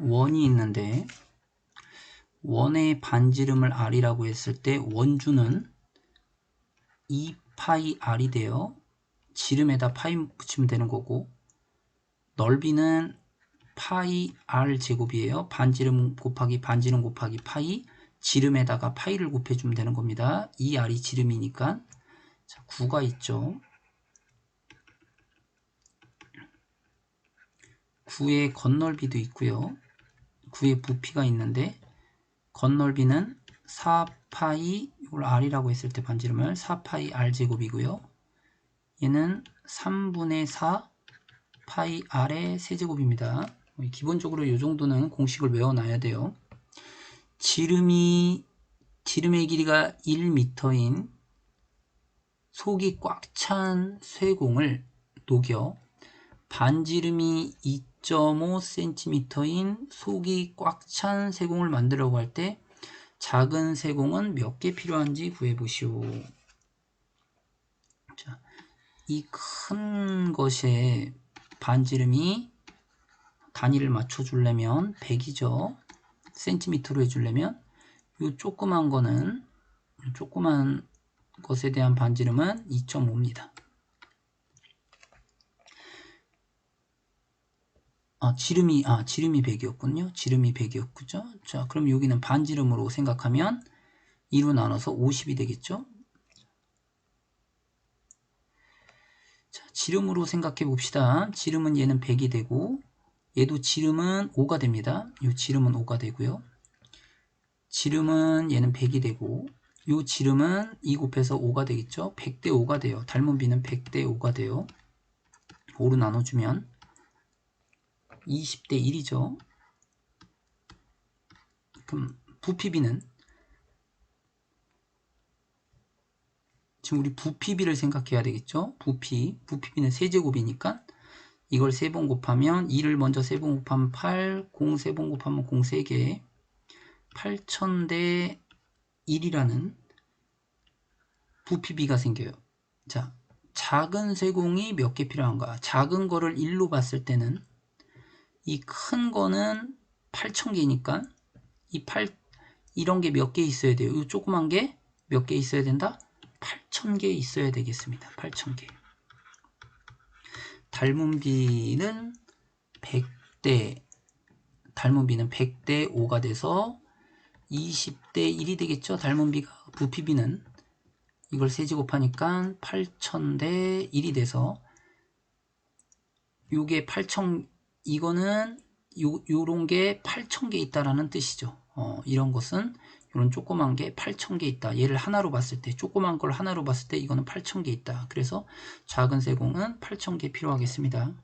원이 있는데 원의 반지름을 r이라고 했을 때 원주는 2파이 r이 되어 지름에다 파이 붙이면 되는 거고 넓이는 파이 r 제곱이에요. 반지름 곱하기 반지름 곱하기 파이 지름에다가 파이를 곱해주면 되는 겁니다. 이 r이 지름이니까 자, 9가 있죠. 9의 겉넓이도 있고요. 9의 부피가 있는데 겉넓이는 4파이 이걸 r이라고 했을 때 반지름을 4파이 r 제곱이고요. 얘는 3분의 4 파이 r의 세제곱입니다. 기본적으로 이 정도는 공식을 외워놔야 돼요. 지름이 지름의 길이가 1m인 속이 꽉 찬 쇠공을 녹여 반지름이 2.5cm인 속이 꽉 찬 세공을 만들려고 할 때 작은 세공은 몇 개 필요한지 구해보시오. 이큰 것에 반지름이 단위를 맞춰주려면 100이죠. 센티미터로 해주려면 이 조그만 거는 조그만 것에 대한 반지름은 2.5입니다. 아, 지름이, 아, 지름이 100이었군요. 지름이 100이었죠. 자, 그럼 여기는 반지름으로 생각하면 2로 나눠서 50이 되겠죠. 자, 지름으로 생각해 봅시다. 지름은 얘는 100이 되고, 얘도 지름은 5가 됩니다. 이 지름은 5가 되고요. 지름은 얘는 100이 되고, 이 지름은 2 곱해서 5가 되겠죠. 100대 5가 돼요. 닮은 비는 100대 5가 돼요. 5로 나눠주면 20대 1이죠. 그럼 부피비는 지금 우리 부피비를 생각해야 되겠죠. 부피, 부피비는 세제곱이니까 이걸 세 번 곱하면 2를 먼저 세 번 곱하면 8, 0 세 번 곱하면 0 3개 8000대 1이라는 부피비가 생겨요. 자, 작은 세공이 몇 개 필요한가? 작은 거를 1로 봤을 때는 이 큰 거는 8000개니까 이 8, 이런 게 몇 개 있어야 돼요. 이 조그만 게 몇 개 있어야 된다? 8000개 있어야 되겠습니다. 8000개. 닮은 비는 100대 닮은 비는 100대 5가 돼서 20대 1이 되겠죠. 닮은 비가 부피비는 이걸 세제곱하니까 8000대 1이 돼서 요게 8000 이거는 요, 요런 게 8000개 있다라는 뜻이죠. 어, 이런 것은 이런 조그만 게 8,000개 있다. 얘를 하나로 봤을 때 조그만 걸 하나로 봤을 때 이거는 8,000개 있다. 그래서 작은 세공은 8,000개 필요하겠습니다.